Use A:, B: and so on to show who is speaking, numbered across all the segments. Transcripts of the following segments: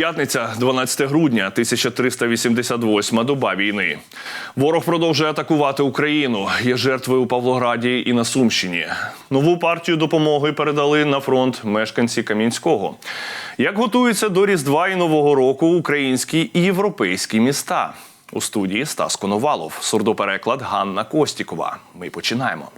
A: П'ятниця, 12 грудня, 1388 доба війни. Ворог продовжує атакувати Україну. Є жертви у Павлограді і на Сумщині. Нову партію допомоги передали на фронт мешканці Кам'янського. Як готуються до Різдва і Нового року українські і європейські міста? У студії Стас Коновалов, сурдопереклад Ганна Костікова. Ми починаємо.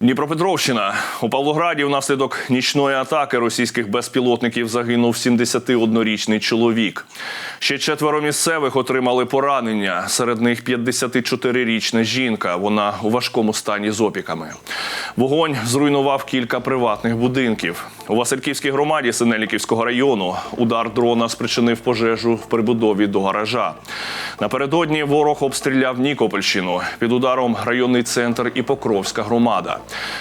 A: Дніпропетровщина у Павлограді внаслідок нічної атаки російських безпілотників загинув 71-річний чоловік. Ще четверо місцевих отримали поранення. Серед них 54-річна жінка. Вона у важкому стані з опіками. Вогонь зруйнував кілька приватних будинків. У Васильківській громаді Синеліківського району удар дрона спричинив пожежу в прибудові до гаража. Напередодні ворог обстріляв Нікопольщину. Під ударом районний центр і Покровська громада.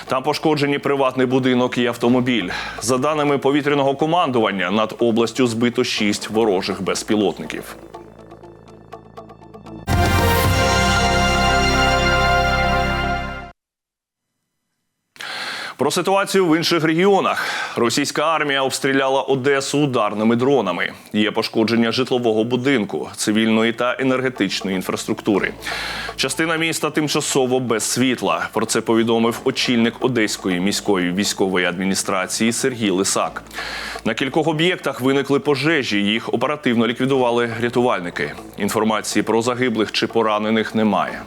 A: Там пошкоджені приватний будинок і автомобіль. За даними повітряного командування, над областю збито шість ворожих безпілотників. Про ситуацію в інших регіонах. Російська армія обстріляла Одесу ударними дронами. Є пошкодження житлового будинку, цивільної та енергетичної інфраструктури. Частина міста тимчасово без світла. Про це повідомив очільник Одеської міської військової адміністрації Сергій Лисак. На кількох об'єктах виникли пожежі. Їх оперативно ліквідували рятувальники. Інформації про загиблих чи поранених немає.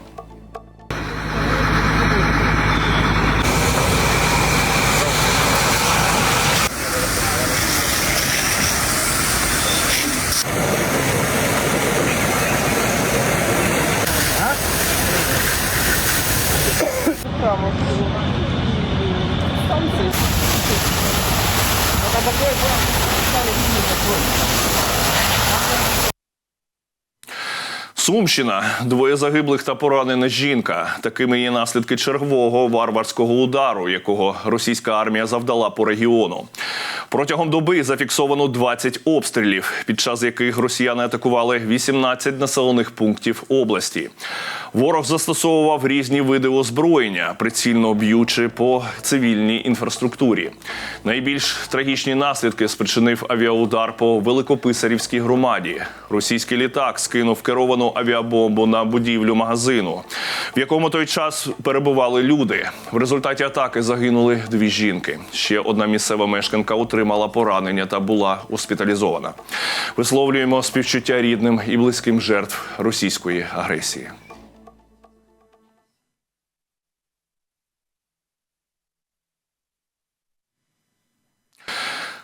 A: Сумщина двоє загиблих та поранена жінка. Такими є наслідки чергового варварського удару, якого російська армія завдала по регіону. Протягом доби зафіксовано 20 обстрілів, під час яких росіяни атакували 18 населених пунктів області. Ворог застосовував різні види озброєння, прицільно б'ючи по цивільній інфраструктурі. Найбільш трагічні наслідки спричинив авіаудар по Великописарівській громаді. Російський літак скинув керовану авіабомбу на будівлю магазину, в якому той час перебували люди. В результаті атаки загинули дві жінки. Ще одна місцева мешканка отримала поранення та була госпіталізована. Висловлюємо співчуття рідним і близьким жертв російської агресії.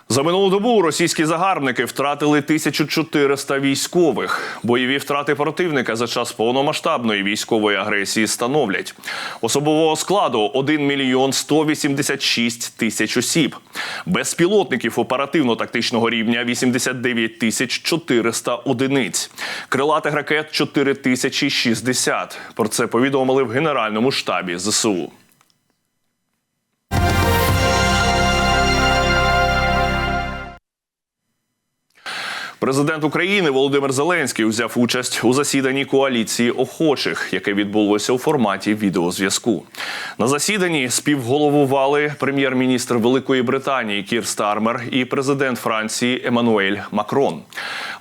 A: За минулу добу російські загарбники втратили 1400 військових. Бойові втрати противника за час повномасштабної військової агресії становлять особового складу 1 мільйон 186 тисяч осіб, безпілотників оперативно-тактичного рівня 89 тисяч 400 одиниць, крилатих ракет 4060. Про це повідомили в Генеральному штабі ЗСУ. Президент України Володимир Зеленський взяв участь у засіданні коаліції охочих, яке відбулося у форматі відеозв'язку. На засіданні співголовували прем'єр-міністр Великої Британії Кір Стармер і президент Франції Еммануель Макрон.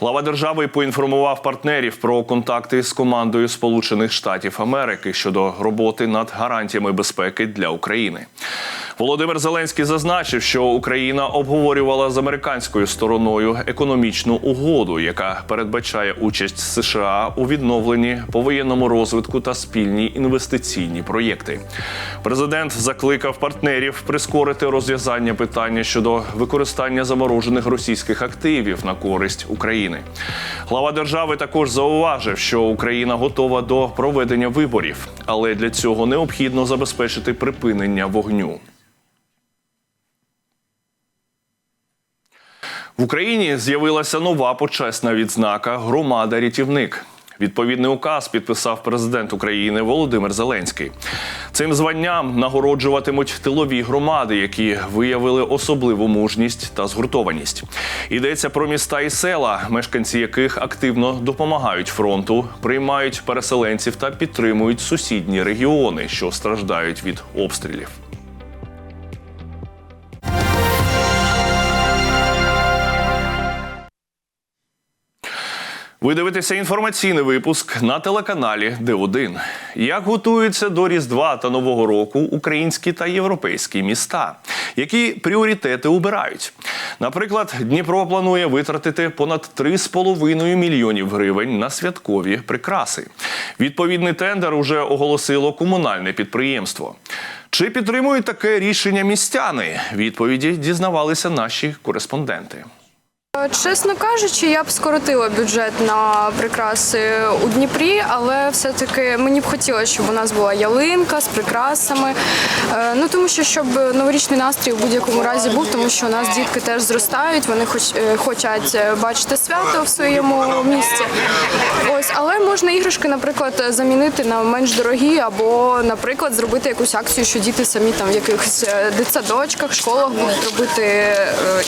A: Глава держави поінформував партнерів про контакти з командою Сполучених Штатів Америки щодо роботи над гарантіями безпеки для України. Володимир Зеленський зазначив, що Україна обговорювала з американською стороною економічну угоду, яка передбачає участь США у відновленні повоєнному розвитку та спільні інвестиційні проєкти. Президент закликав партнерів прискорити розв'язання питання щодо використання заморожених російських активів на користь України. Глава держави також зауважив, що Україна готова до проведення виборів, але для цього необхідно забезпечити припинення вогню. В Україні з'явилася нова почесна відзнака Громада рятівник. Відповідний указ підписав президент України Володимир Зеленський. Цим званням нагороджуватимуть тилові громади, які виявили особливу мужність та згуртованість. Йдеться про міста і села, мешканці яких активно допомагають фронту, приймають переселенців та підтримують сусідні регіони, що страждають від обстрілів. Ви дивитеся інформаційний випуск на телеканалі Д1. Як готуються до Різдва та Нового року українські та європейські міста? Які пріоритети обирають? Наприклад, Дніпро планує витратити понад 3,5 мільйонів гривень на святкові прикраси. Відповідний тендер уже оголосило комунальне підприємство. Чи підтримують таке рішення містяни? Відповіді дізнавалися наші кореспонденти.
B: Чесно кажучи, я б скоротила бюджет на прикраси у Дніпрі, але все-таки мені б хотілося, щоб у нас була ялинка з прикрасами. Е, Ну тому що щоб новорічний настрій в будь-якому разі був, тому що у нас дітки теж зростають, вони хоч е, хочуть е, бачити свято в своєму місті. Ось, але можна іграшки, наприклад, замінити на менш дорогі, або, наприклад, зробити якусь акцію, що діти самі там в якихось дитсадочках, школах будуть робити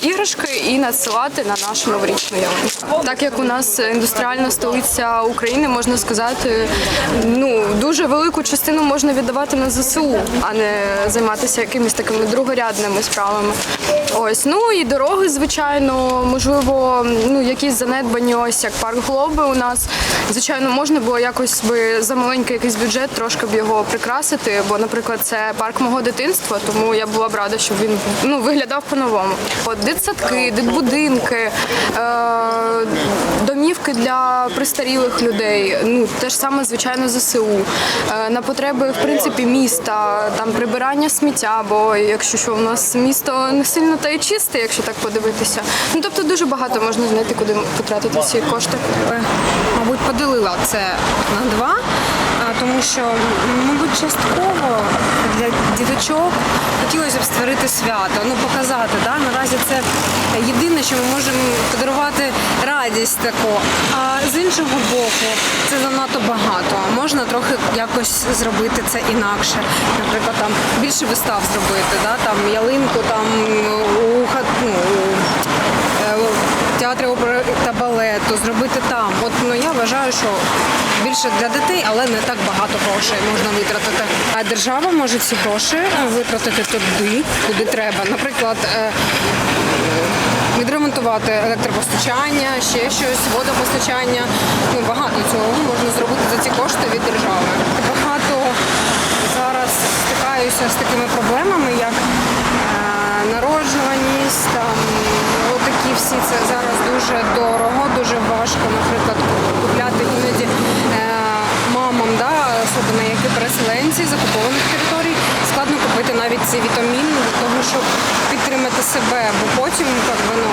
B: іграшки і надсилати на нашу новорічну ялинку. Так як у нас індустріальна столиця України, можна сказати, ну дуже велику частину можна віддавати на ЗСУ, а не займатися якимись такими другорядними справами. Ось ну і дороги, звичайно, можливо, ну якісь занедбані, ось як парк Глоби у нас. Звичайно, можна було якось би за маленький якийсь бюджет трошки б його прикрасити. Бо, наприклад, це парк мого дитинства, тому я була б рада, щоб він ну виглядав по-новому. От дитсадки, дитбудинки, е- домівки для престарілих людей. Ну те ж саме, звичайно, ЗСУ. Е, на потреби, в принципі, міста, там прибирання сміття, бо якщо що, у нас місто не сильно та й чисте, якщо так подивитися. Ну тобто дуже багато можна знайти, куди потратити ці кошти.
C: мабуть, поділила це на два, тому що, мабуть, частково для діточок хотілося б створити свято, ну показати. Да? Наразі це єдине, що ми можемо подарувати радість таку. А з іншого боку, це занадто багато. Можна трохи якось зробити це інакше. Наприклад, там більше вистав зробити, да? там ялинку там у хат. Ну, е, опери та балету, зробити там. От ну я вважаю, що більше для дітей, але не так багато грошей можна витратити. А держава може ці гроші витратити туди, куди треба. Наприклад, е, відремонтувати електропостачання, ще щось, водопостачання. Ну багато цього можна зробити за ці кошти від держави. Багато зараз стикаюся з такими проблемами, як е, народжуваність, там всі це зараз дуже дорого, дуже важко, наприклад, купляти іноді е, мамам, да, особливо які переселенці закупованих територій, складно купити навіть ці вітаміни для того, щоб підтримати себе, бо потім так ну,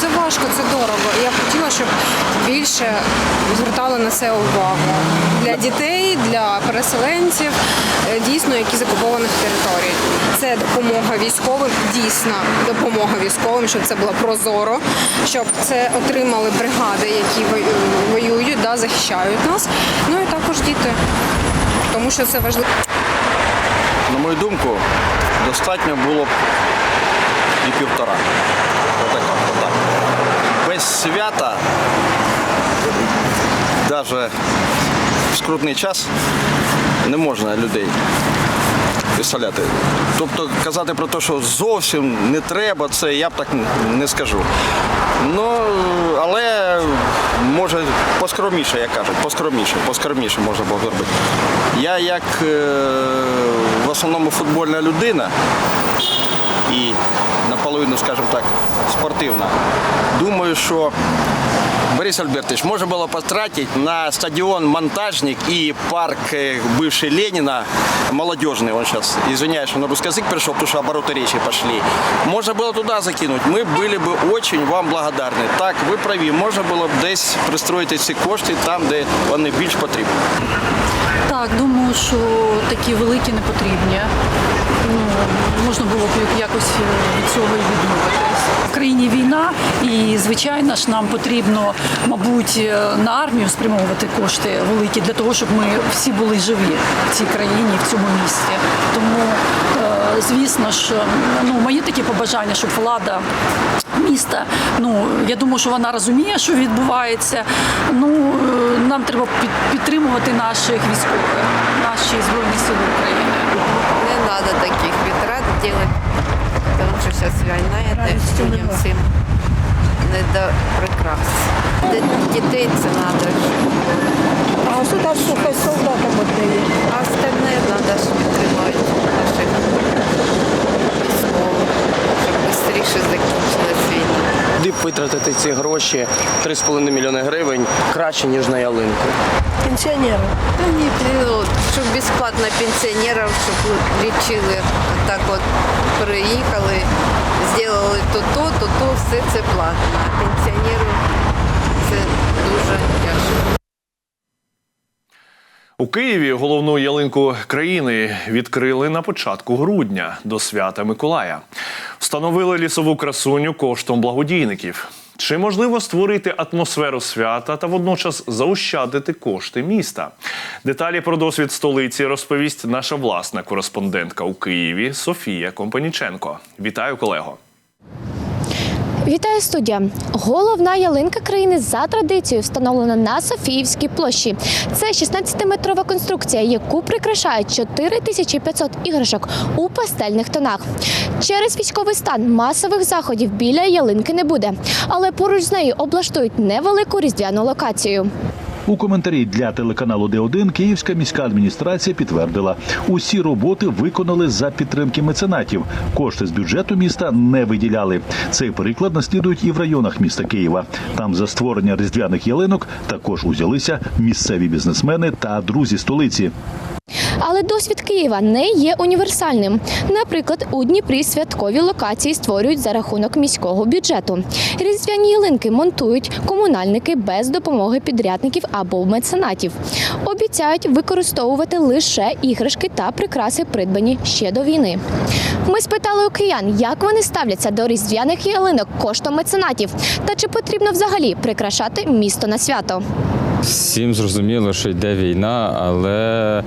C: це важко, це дорого. Я хотіла, щоб більше звертали на це увагу для дітей, для переселенців, е, дійсно, які з окупованих територій. Це допомога військовим, дійсно допомога військовим, щоб це було прозоро, щоб це отримали бригади, які воюють, да, захищають нас. Ну і також діти, тому що це важливо.
D: На мою думку, достатньо було б і півтора. Отак, отак. Без свята, навіть в скрутний час, не можна людей представляти. Тобто казати про те, що зовсім не треба, це я б так не скажу. Ну, але може поскромніше, як кажуть, поскромніше, поскромніше можна було зробити. Я як е, в основному футбольна людина і наполовину, скажімо так, спортивна. Думаю, що Борис Альбертович, можно было потратить на стадион «Монтажник» и парк э, бывший Ленина, молодежный, он сейчас, извиняюсь, что на русский язык пришел, потому что обороты речи пошли. Можно было туда закинуть, мы были бы очень вам благодарны. Так, ви праві, можна було б десь пристроїти ці кошти там, де вони більш потрібні.
E: Так, думаю, що такі великі не потрібні. Ну, можна було б якось е, від цього і відмовитись. В країні війна, і звичайно ж нам потрібно, мабуть, е, на армію спрямовувати кошти великі для того, щоб ми всі були живі в цій країні, в цьому місті. Тому, е, звісно ж, ну мої такі побажання, щоб влада міста. Ну я думаю, що вона розуміє, що відбувається. Ну е, нам треба підтримувати наших військових, наші збройні сили України.
F: Не надо таких витрат делать, потому что сейчас война, это людям всем не до прикрас. Дітей це треба.
G: А государство хай солдатам віддає.
F: А остальне треба, підтримати наших військових, щоб швидше закінчилась війна.
H: Куди б витратити ці гроші 3,5 мільйони гривень краще, ніж на ялинку.
G: Пенсіонери.
F: Та ні, ну, щоб безплатно пенсіонерів, щоб лічили. Так от приїхали, зробили то-то, то-то, все це платно. А пенсіонеру це дуже тяжко.
A: У Києві головну ялинку країни відкрили на початку грудня до свята Миколая. Встановили лісову красуню коштом благодійників. Чи можливо створити атмосферу свята та водночас заощадити кошти міста? Деталі про досвід столиці розповість наша власна кореспондентка у Києві Софія Компаніченко. Вітаю, колего!
I: Вітаю студія. Головна ялинка країни за традицією встановлена на Софіївській площі. Це 16-метрова конструкція, яку прикрашають 4500 іграшок у пастельних тонах. Через військовий стан масових заходів біля ялинки не буде, але поруч з нею облаштують невелику різдвяну локацію.
J: У коментарі для телеканалу Д1 Київська міська адміністрація підтвердила, усі роботи виконали за підтримки меценатів. Кошти з бюджету міста не виділяли. Цей приклад наслідують і в районах міста Києва. Там за створення різдвяних ялинок також узялися місцеві бізнесмени та друзі столиці.
I: Але досвід Києва не є універсальним. Наприклад, у Дніпрі святкові локації створюють за рахунок міського бюджету. Різдвяні ялинки монтують комунальники без допомоги підрядників або меценатів. Обіцяють використовувати лише іграшки та прикраси, придбані ще до війни. Ми спитали у киян, як вони ставляться до різдвяних ялинок коштом меценатів, та чи потрібно взагалі прикрашати місто на свято.
K: Всім зрозуміло, що йде війна, але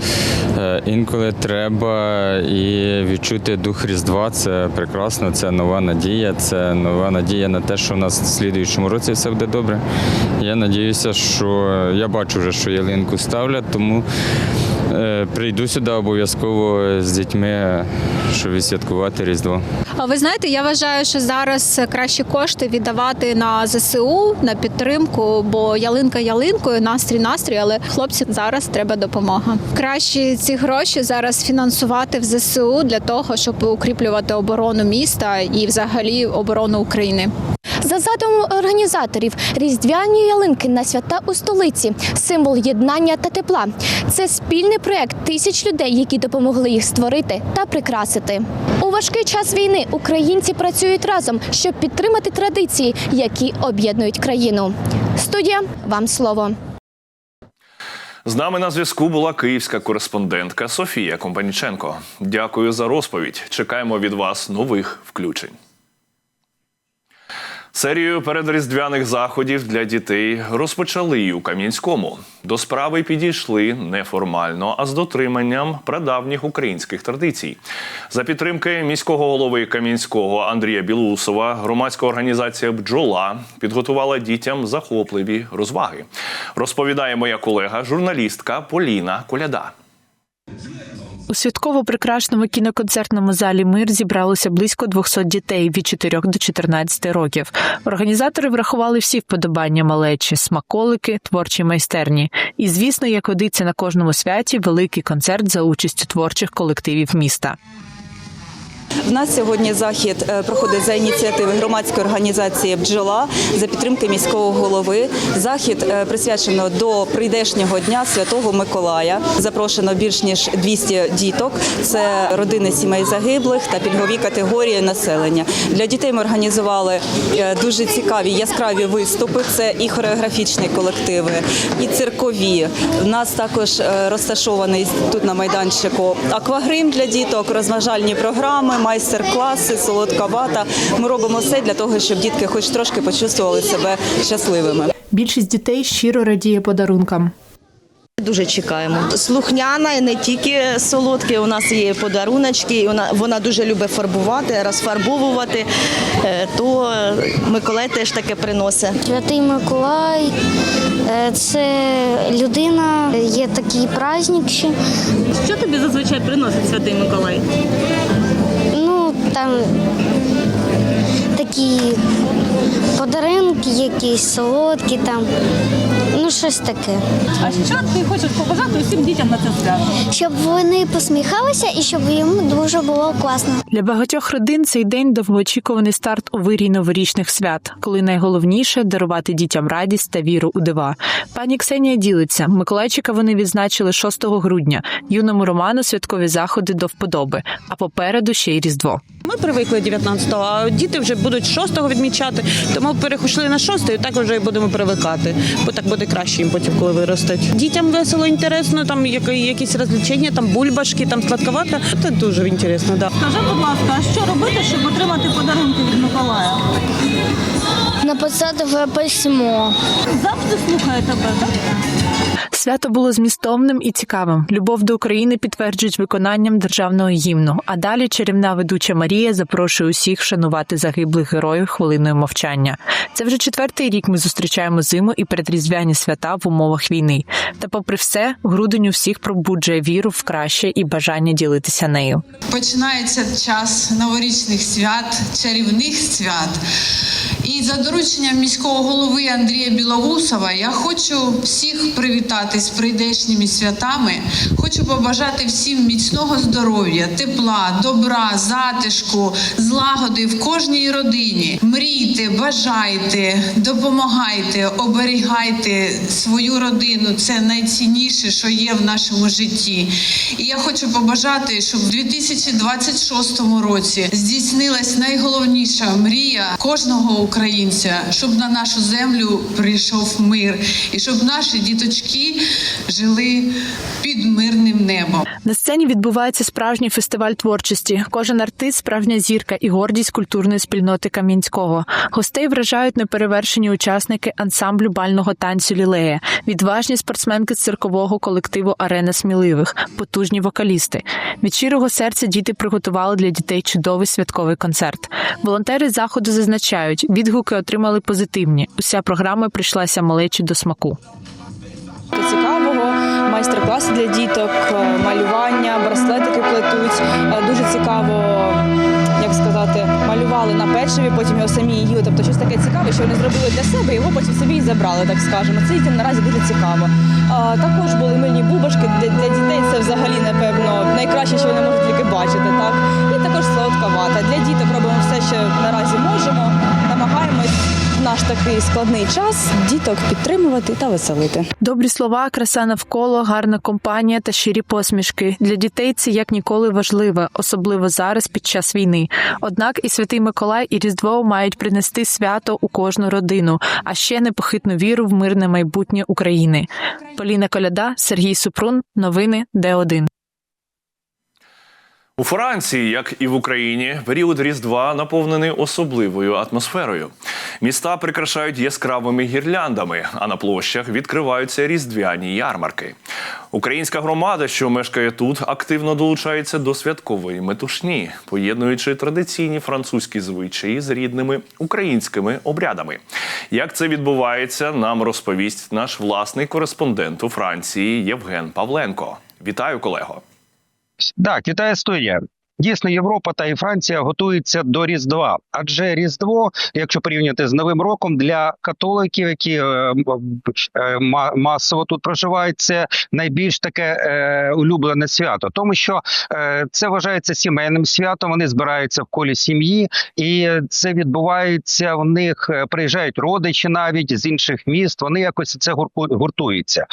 K: е, інколи треба і відчути дух Різдва. Це прекрасно, це нова надія, це нова надія на те, що у нас в слідуючому році все буде добре. Я надіюся, що я бачу вже, що ялинку ставлять, тому прийду сюди обов'язково з дітьми, щоб відсвяткувати Різдво.
L: А Ви знаєте, я вважаю, що зараз краще кошти віддавати на ЗСУ на підтримку, бо ялинка ялинкою, настрій настрій, але хлопцям зараз треба допомога. Краще ці гроші зараз фінансувати в ЗСУ для того, щоб укріплювати оборону міста і взагалі оборону України.
I: За задумом організаторів, різдвяні ялинки на свята у столиці символ єднання та тепла. Це спільний проект тисяч людей, які допомогли їх створити та прикрасити. У важкий час війни українці працюють разом, щоб підтримати традиції, які об'єднують країну. Студія вам слово.
A: З нами на зв'язку була київська кореспондентка Софія Компаніченко. Дякую за розповідь. Чекаємо від вас нових включень. Серію передріздвяних заходів для дітей розпочали й у Кам'янському. До справи підійшли неформально, а з дотриманням прадавніх українських традицій. За підтримки міського голови Кам'янського Андрія Білусова, громадська організація Бджола підготувала дітям захопливі розваги. Розповідає моя колега, журналістка Поліна Коляда.
M: У святково прикрашеному кіноконцертному залі Мир зібралося близько 200 дітей від 4 до 14 років. Організатори врахували всі вподобання малечі, смаколики, творчі майстерні. І, звісно, як водиться на кожному святі, великий концерт за участю творчих колективів міста.
N: В нас сьогодні захід е, проходить за ініціативи громадської організації Бджола за підтримки міського голови. Захід е, присвячено до прийдешнього дня Святого Миколая. Запрошено більш ніж 200 діток. Це родини сімей загиблих та пільгові категорії населення. Для дітей ми організували е, дуже цікаві яскраві виступи. Це і хореографічні колективи, і циркові. У нас також розташований тут на майданчику аквагрим для діток, розважальні програми, майстер-класи, солодка вата. Ми робимо все для того, щоб дітки хоч трошки почувствували себе щасливими.
M: Більшість дітей щиро радіє подарункам.
O: Дуже чекаємо. Слухняна і не тільки солодкі. У нас є подаруночки. Вона вона дуже любить фарбувати, розфарбовувати. Е, То Миколай теж таке приносить.
P: Святий Миколай е, це людина, є такий праздник.
O: Що тобі зазвичай приносить Святий Миколай?
P: Там такі подарунки якісь, солодкі там. Ну, щось таке.
M: А що ти хочеш побажати усім дітям на це свято?
P: Щоб вони посміхалися і щоб їм дуже було класно.
M: Для багатьох родин цей день довгоочікуваний старт у вирій новорічних свят, коли найголовніше дарувати дітям радість та віру у дива. Пані Ксенія ділиться, Миколайчика вони відзначили 6 грудня. Юному Роману святкові заходи до вподоби, а попереду ще й Різдво.
Q: Ми привикли 19-го, а діти вже будуть 6-го відмічати, тому перейшли на 6-й, і так вже і будемо привикати, бо так буде краще їм потім, коли виростуть. Дітям весело, інтересно, там які- якісь розвлечення, там бульбашки, там сладковата. Це дуже інтересно, да.
M: Скажи, будь ласка, а що робити, щоб отримати подарунки від Миколая?
P: Написати письмо.
M: Завжди слухає тебе, так? Свято було змістовним і цікавим. Любов до України підтверджують виконанням державного гімну. А далі чарівна ведуча Марія запрошує усіх вшанувати загиблих героїв хвилиною мовчання. Це вже четвертий рік ми зустрічаємо зиму і передріздвяні свята в умовах війни. Та, попри все, грудень у всіх пробуджує віру в краще і бажання ділитися нею.
R: Починається час новорічних свят, чарівних свят. І за дорученням міського голови Андрія Білоусова я хочу всіх привітати з прийдешніми святами. Хочу побажати всім міцного здоров'я, тепла, добра, затишку, злагоди в кожній родині. Мрійте, бажайте, допомагайте, оберігайте свою родину. Це найцінніше, що є в нашому житті. І я хочу побажати, щоб в 2026 році здійснилась найголовніша мрія кожного українця, щоб на нашу землю прийшов мир, і щоб наші діточки жили під мирним небом.
M: На сцені відбувається справжній фестиваль творчості. Кожен артист справжня зірка і гордість культурної спільноти Кам'янського. Гостей вражають неперевершені учасники ансамблю бального танцю Лілея, відважні спортсменки з циркового колективу Арена сміливих, потужні вокалісти. Від щирого серця діти приготували для дітей чудовий святковий концерт. Волонтери заходу зазначають, відгуки отримали позитивні. Уся програма прийшлася малечі до смаку.
N: цікавого, майстер-класи для діток, е, малювання, браслетики плетуть. Е, Дуже цікаво, як сказати, малювали на печиві, потім його самі їли. Тобто щось таке цікаве, що вони зробили для себе, його потім собі і забрали, так скажемо. Це дітям наразі дуже цікаво. Також були мильні бубашки. Для, для дітей це взагалі, напевно, найкраще, що вони можуть тільки бачити. Так? І також солодка вата. Для діток робимо все, що наразі можемо. Намагаємось в наш такий складний час діток підтримувати та веселити.
M: Добрі слова, краса навколо, гарна компанія та щирі посмішки. Для дітей це як ніколи важливо, особливо зараз під час війни. Однак і святий Миколай, і Різдво мають принести свято у кожну родину, а ще непохитну віру в мирне майбутнє України. Поліна Коляда, Сергій Супрун. Новини Д1.
A: У Франції, як і в Україні, період Різдва наповнений особливою атмосферою. Міста прикрашають яскравими гірляндами, а на площах відкриваються різдвяні ярмарки. Українська громада, що мешкає тут, активно долучається до святкової метушні, поєднуючи традиційні французькі звичаї з рідними українськими обрядами. Як це відбувається, нам розповість наш власний кореспондент у Франції Євген Павленко. Вітаю, колего!
S: Так, вітає студія. Дійсно, Європа та і Франція готуються до Різдва. Адже Різдво, якщо порівняти з Новим роком, для католиків, які е, е, масово тут проживають, це найбільш таке е, улюблене свято, тому що е, це вважається сімейним святом. Вони збираються в колі сім'ї, і це відбувається в них. е, Приїжджають родичі навіть з інших міст. Вони якось це гуртуються.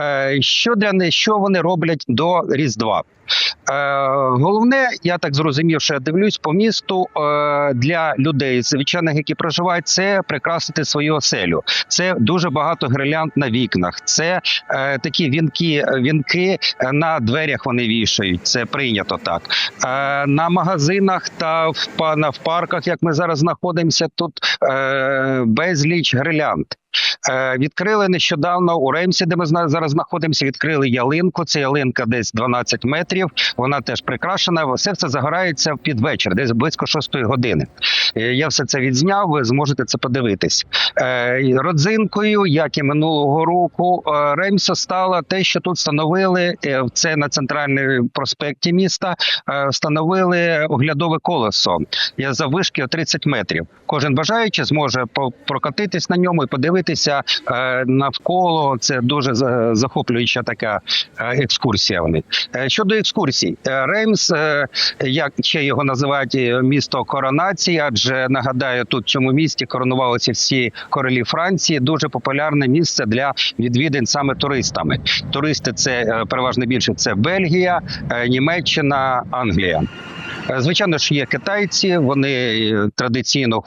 S: Е, що для них, що вони роблять до Різдва? Е, головне, я так зрозумів, що я дивлюсь по місту е, для людей, звичайних, які проживають, це прикрасити свою оселю. Це дуже багато гірлянд на вікнах. Це е, такі вінки, вінки на дверях вони вішають. Це прийнято так. На магазинах та в, па- в парках, як ми зараз знаходимося, тут безліч гірлянд. Е, Відкрили нещодавно у Реймсі, де ми зараз знаходимося. Відкрили ялинку. Це ялинка десь 12 метрів. Вона теж прикрашена. Все це загорається під вечір, десь близько 6 години. Е, Я все це відзняв. Ви зможете це подивитись. Е, Родзинкою, як і минулого року, е, Реймса стала те, що тут встановили це на центральному проспекті міста. Встановили оглядове колесо є заввишки 30 метрів. Кожен бажаючий зможе прокатитись на ньому і подивитися навколо. Це дуже захоплююча така екскурсія. Вони щодо екскурсій, е, Реймс, е, як ще його називають е, місто коронації, адже нагадаю, тут в цьому місті коронувалися всі королі Франції. Дуже популярне місце для відвідин саме туристами. Туристи це переважно більше це Бельгія, Німеччина, Англія. Звичайно ж, є китайці, вони традиційно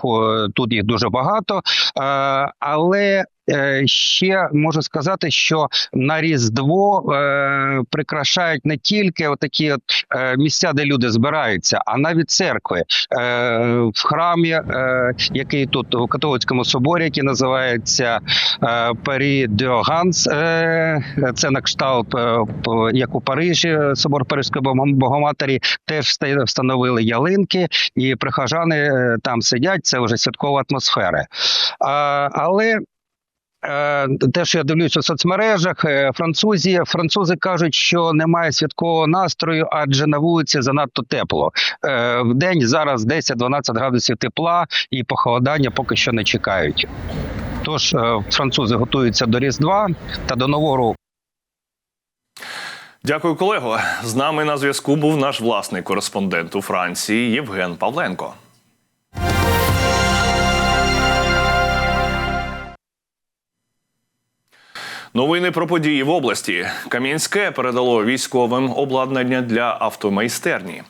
S: тут їх дуже багато, але ще можу сказати, що на Різдво е, прикрашають не тільки отакі от, е, місця, де люди збираються, а навіть церкви. Е, в храмі, е, який тут у католицькому соборі, який називається е, Парі де Ганс, е, це на кшталт, е, як у Парижі, собор Парижської Богоматері, теж встановили ялинки, і прихожани е, там сидять. Це вже святкова атмосфера. А, але Е, Те, що я дивлюся у соцмережах, е, французі, французи кажуть, що немає святкового настрою, адже на вулиці занадто тепло. Е, В день зараз 10-12 градусів тепла і похолодання поки що не чекають. Тож е, французи готуються до Різдва та до Нового року.
A: Дякую, колего. З нами на зв'язку був наш власний кореспондент у Франції Євген Павленко. Новини про події в області. Кам'янське передало військовим обладнання для автомайстерні.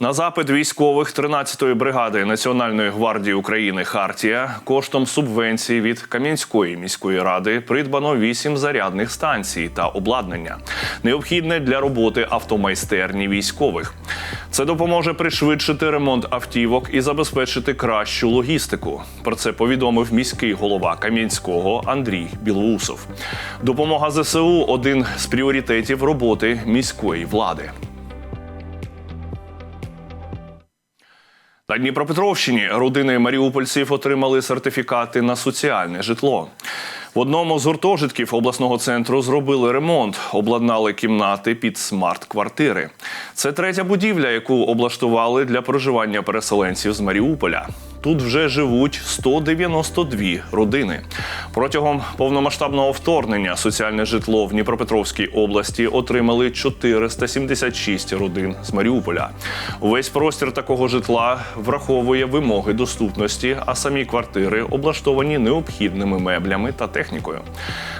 A: На запит військових 13-ї бригади Національної гвардії України Хартія коштом субвенції від Кам'янської міської ради придбано 8 зарядних станцій та обладнання, необхідне для роботи автомайстерні військових. Це допоможе пришвидшити ремонт автівок і забезпечити кращу логістику. Про це повідомив міський голова Кам'янського Андрій Білоусов. Допомога ЗСУ один з пріоритетів роботи міської влади. На Дніпропетровщині родини маріупольців отримали сертифікати на соціальне житло. В одному з гуртожитків обласного центру зробили ремонт, обладнали кімнати під смарт-квартири. Це третя будівля, яку облаштували для проживання переселенців з Маріуполя. Тут вже живуть 192 родини. Протягом повномасштабного вторгнення соціальне житло в Дніпропетровській області отримали 476 родин з Маріуполя. Увесь простір такого житла враховує вимоги доступності, а самі квартири облаштовані необхідними меблями та технікою.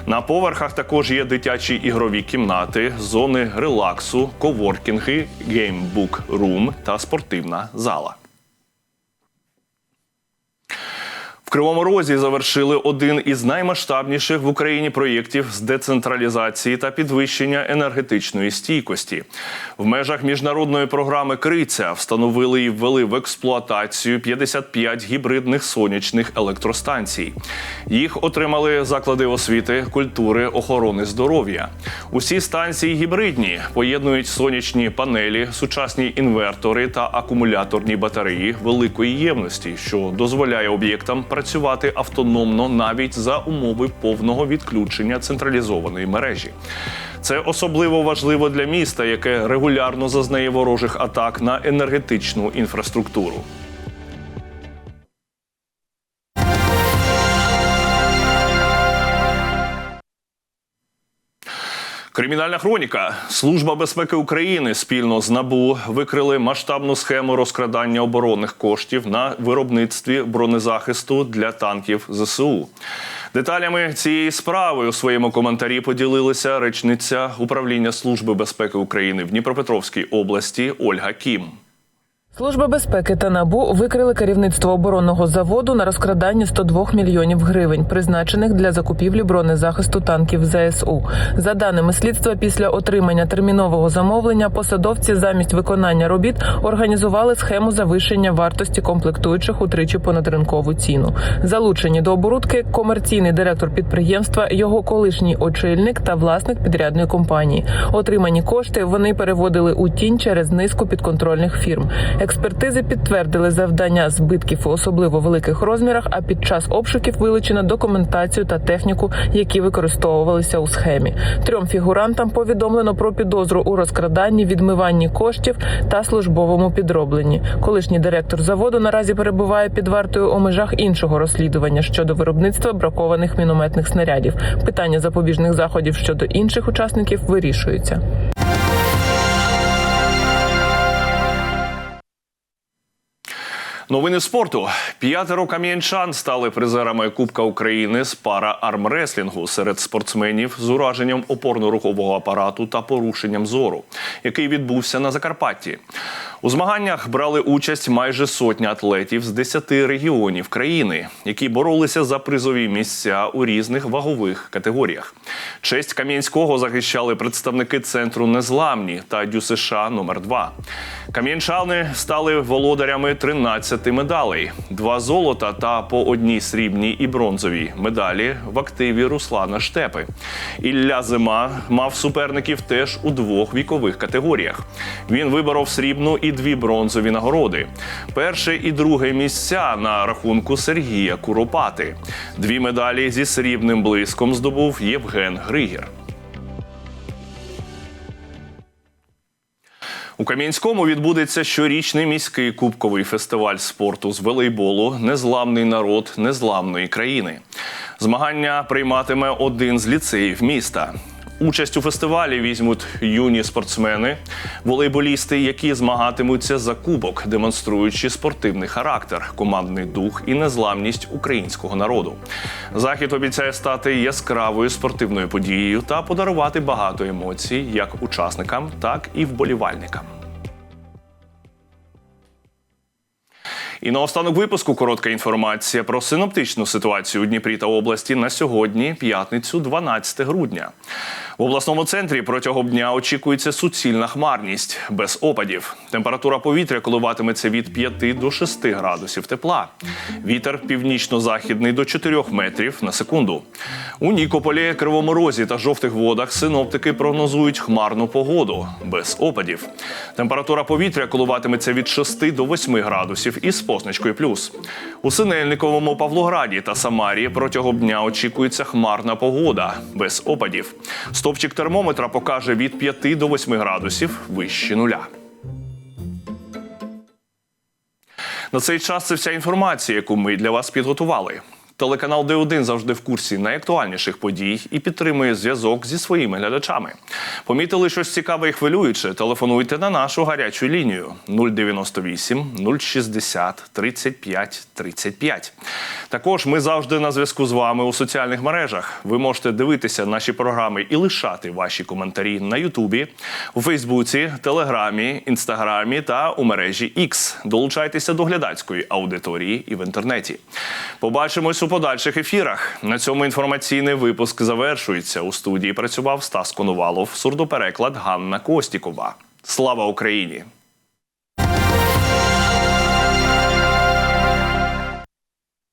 A: На поверхах також є дитячі ігрові кімнати, зони релаксу, коворкінги, геймбук рум та спортивна зала. В Кривому Розі завершили один із наймасштабніших в Україні проєктів з децентралізації та підвищення енергетичної стійкості. В межах міжнародної програми Криця встановили і ввели в експлуатацію 55 гібридних сонячних електростанцій. Їх отримали заклади освіти, культури, охорони здоров'я. Усі станції гібридні поєднують сонячні панелі, сучасні інвертори та акумуляторні батареї великої ємності, що дозволяє об'єктам працювати автономно навіть за умови повного відключення централізованої мережі. Це особливо важливо для міста, яке регулярно зазнає ворожих атак на енергетичну інфраструктуру. Кримінальна хроніка. Служба безпеки України спільно з НАБУ викрили масштабну схему розкрадання оборонних коштів на виробництві бронезахисту для танків ЗСУ. Деталями цієї справи у своєму коментарі поділилася речниця управління Служби безпеки України в Дніпропетровській області Ольга Кім.
T: Служба безпеки та набу викрили керівництво оборонного заводу на розкрадання 102 мільйонів гривень, призначених для закупівлі бронезахисту танків ЗСУ. За даними слідства, після отримання термінового замовлення посадовці замість виконання робіт організували схему завищення вартості комплектуючих утричі понад ринкову ціну. Залучені до оборудки комерційний директор підприємства, його колишній очільник та власник підрядної компанії. Отримані кошти вони переводили у тінь через низку підконтрольних фірм. Експертизи підтвердили завдання збитків у особливо великих розмірах. А під час обшуків вилучено документацію та техніку, які використовувалися у схемі. Трьом фігурантам повідомлено про підозру у розкраданні, відмиванні коштів та службовому підробленні. Колишній директор заводу наразі перебуває під вартою у межах іншого розслідування щодо виробництва бракованих мінометних снарядів. Питання запобіжних заходів щодо інших учасників вирішується.
A: Новини спорту. П'ятеро кам'янчан стали призерами Кубка України з пара армреслінгу серед спортсменів з ураженням опорно-рухового апарату та порушенням зору, який відбувся на Закарпатті. У змаганнях брали участь майже сотня атлетів з 10 регіонів країни, які боролися за призові місця у різних вагових категоріях. Честь Кам'янського захищали представники центру Незламні та ДЮСШ номер 2 Кам'янчани стали володарями 13 медалей: два золота та по одній срібній і бронзовій медалі в активі Руслана Штепи. Ілля Зима мав суперників теж у двох вікових категоріях. Він виборов срібну і дві бронзові нагороди. Перше і друге місця на рахунку Сергія Куропати. Дві медалі зі срібним блиском здобув Євген Григір. У Кам'янському відбудеться щорічний міський кубковий фестиваль спорту з волейболу Незламний народ незламної країни. Змагання прийматиме один з ліцеїв міста. Участь у фестивалі візьмуть юні спортсмени, волейболісти, які змагатимуться за кубок, демонструючи спортивний характер, командний дух і незламність українського народу. Захід обіцяє стати яскравою спортивною подією та подарувати багато емоцій як учасникам, так і вболівальникам. І наостанок випуску коротка інформація про синоптичну ситуацію у Дніпрі та області на сьогодні, п'ятницю, 12 грудня. В обласному центрі протягом дня очікується суцільна хмарність без опадів. Температура повітря коливатиметься від 5 до 6 градусів тепла. Вітер північно-західний до 4 метрів на секунду. У Нікополі, Кривому Розі та жовтих водах синоптики прогнозують хмарну погоду без опадів. Температура повітря коливатиметься від 6 до 8 градусів із позначкою плюс. У Синельниковому Павлограді та Самарії протягом дня очікується хмарна погода без опадів. Стопчик термометра покаже від 5 до 8 градусів вище нуля. На цей час це вся інформація, яку ми для вас підготували. Телеканал Д1 завжди в курсі найактуальніших подій і підтримує зв'язок зі своїми глядачами. Помітили щось цікаве і хвилююче? Телефонуйте на нашу гарячу лінію 098 060 35 35. Також ми завжди на зв'язку з вами у соціальних мережах. Ви можете дивитися наші програми і лишати ваші коментарі на Ютубі, у Фейсбуці, Телеграмі, Інстаграмі та у мережі X. Долучайтеся до глядацької аудиторії і в інтернеті. Побачимось у подальших ефірах. На цьому інформаційний випуск завершується. У студії працював Стас Конувалов, сурдопереклад Ганна Костікова. Слава Україні!